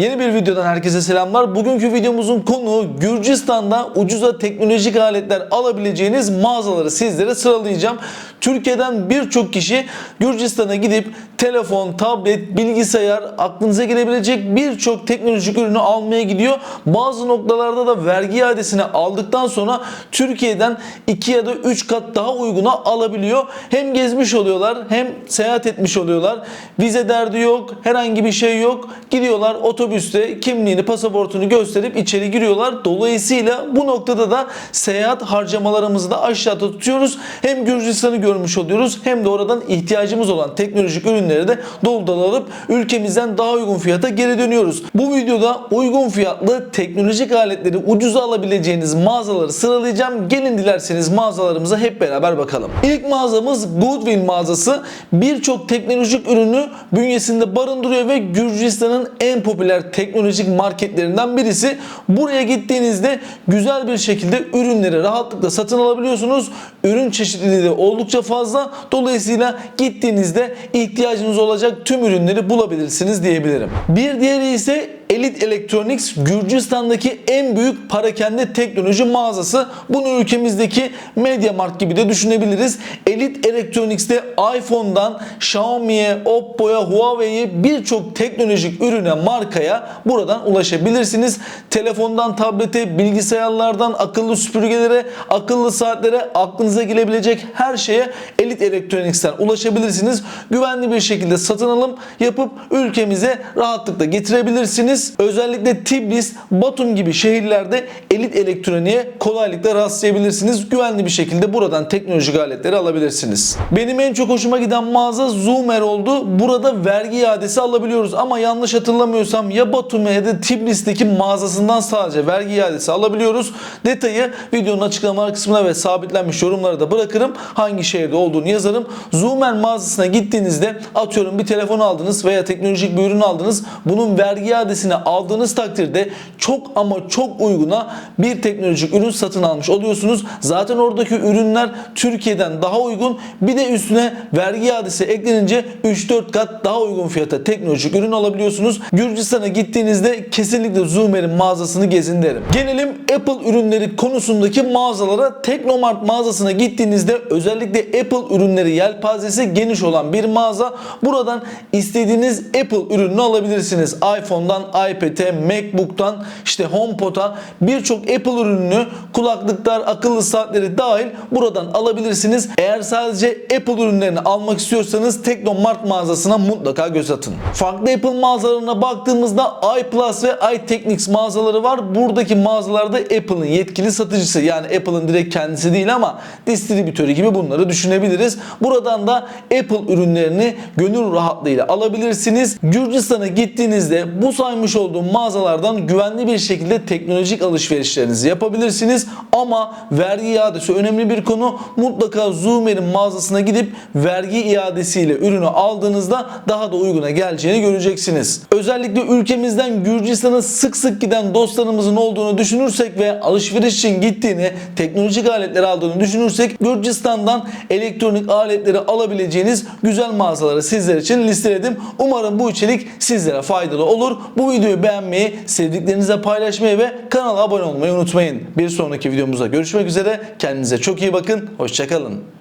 Yeni bir videodan herkese selamlar. Bugünkü videomuzun konu Gürcistan'da ucuza teknolojik aletler alabileceğiniz mağazaları sizlere sıralayacağım. Türkiye'den birçok kişi Gürcistan'a gidip telefon, tablet, bilgisayar, aklınıza gelebilecek birçok teknolojik ürünü almaya gidiyor. Bazı noktalarda da vergi iadesini aldıktan sonra Türkiye'den 2 ya da 3 kat daha uyguna alabiliyor. Hem gezmiş oluyorlar hem seyahat etmiş oluyorlar. Vize derdi yok, herhangi bir şey yok. Gidiyorlar otobüste kimliğini, pasaportunu gösterip içeri giriyorlar. Dolayısıyla bu noktada da seyahat harcamalarımızı da aşağıda tutuyoruz. Hem Gürcistan'ı görmüş oluyoruz hem de oradan ihtiyacımız olan teknolojik ürünleri de dolu alıp ülkemizden daha uygun fiyata geri dönüyoruz. Bu videoda uygun fiyatlı teknolojik aletleri ucuza alabileceğiniz mağazaları sıralayacağım. Gelin dilerseniz mağazalarımıza hep beraber bakalım. İlk mağazamız Goodwill mağazası. Birçok teknolojik ürünü bünyesinde barındırıyor ve Gürcistan'ın en popüler teknolojik marketlerinden birisi. Buraya gittiğinizde güzel bir şekilde ürünleri rahatlıkla satın alabiliyorsunuz. Ürün çeşitliliği de oldukça fazla. Dolayısıyla gittiğinizde ihtiyacınız olacak tüm ürünleri bulabilirsiniz diyebilirim. Bir diğeri ise Elite Electronics Gürcistan'daki en büyük parakende teknoloji mağazası. Bunu ülkemizdeki MediaMarkt gibi de düşünebiliriz. Elite Electronics'te iPhone'dan Xiaomi'ye, Oppo'ya, Huawei'ye birçok teknolojik ürüne, markaya buradan ulaşabilirsiniz. Telefondan tablete, bilgisayarlardan akıllı süpürgelere, akıllı saatlere, aklınıza gelebilecek her şeye Elite Electronics'ten ulaşabilirsiniz. Güvenli bir şekilde satın alım yapıp ülkemize rahatlıkla getirebilirsiniz. Özellikle Tbilisi, Batum gibi şehirlerde elit elektroniğe kolaylıkla rastlayabilirsiniz. Güvenli bir şekilde buradan teknolojik aletleri alabilirsiniz. Benim en çok hoşuma giden mağaza Zoomer oldu. Burada vergi iadesi alabiliyoruz ama yanlış hatırlamıyorsam ya Batum ya da Tbilisi'deki mağazasından sadece vergi iadesi alabiliyoruz. Detayı videonun açıklamalar kısmına ve sabitlenmiş yorumlara da bırakırım. Hangi şehirde olduğunu yazarım. Zoomer mağazasına gittiğinizde atıyorum bir telefon aldınız veya teknolojik bir ürün aldınız. Bunun vergi iadesini aldığınız takdirde çok ama çok uyguna bir teknolojik ürün satın almış oluyorsunuz. Zaten oradaki ürünler Türkiye'den daha uygun. Bir de üstüne vergi iadesi eklenince 3-4 kat daha uygun fiyata teknolojik ürün alabiliyorsunuz. Gürcistan'a gittiğinizde kesinlikle Zoomer'in mağazasını gezin derim. Gelelim Apple ürünleri konusundaki mağazalara. Teknomart mağazasına gittiğinizde özellikle Apple ürünleri yelpazesi geniş olan bir mağaza. Buradan istediğiniz Apple ürününü alabilirsiniz. iPhone'dan iPad'e, MacBook'tan işte HomePod'a birçok Apple ürününü kulaklıklar, akıllı saatleri dahil buradan alabilirsiniz. Eğer sadece Apple ürünlerini almak istiyorsanız Teknomart mağazasına mutlaka göz atın. Farklı Apple mağazalarına baktığımızda iPlus ve iTechnics mağazaları var. Buradaki mağazalarda Apple'ın yetkili satıcısı yani Apple'ın direkt kendisi değil ama distribütörü gibi bunları düşünebiliriz. Buradan da Apple ürünlerini gönül rahatlığıyla alabilirsiniz. Gürcistan'a gittiğinizde bu saymış olduğum mağazalardan güvenli bir şekilde teknolojik alışverişlerinizi yapabilirsiniz. Ama vergi iadesi önemli bir konu. Mutlaka Zoomer'in mağazasına gidip vergi iadesiyle ürünü aldığınızda daha da uyguna geleceğini göreceksiniz. Özellikle ülkemizden Gürcistan'a sık sık giden dostlarımızın olduğunu düşünürsek ve alışveriş için gittiğini, teknolojik aletleri aldığını düşünürsek Gürcistan'dan elektronik aletleri alabileceğiniz güzel mağazaları sizler için listeledim. Umarım bu içerik sizlere faydalı olur. Bu videoyu beğenmeyi, sevdiklerinizle paylaşmayı ve kanala abone olmayı unutmayın. Bir sonraki videomuzda görüşmek üzere. Kendinize çok iyi bakın. Hoşçakalın.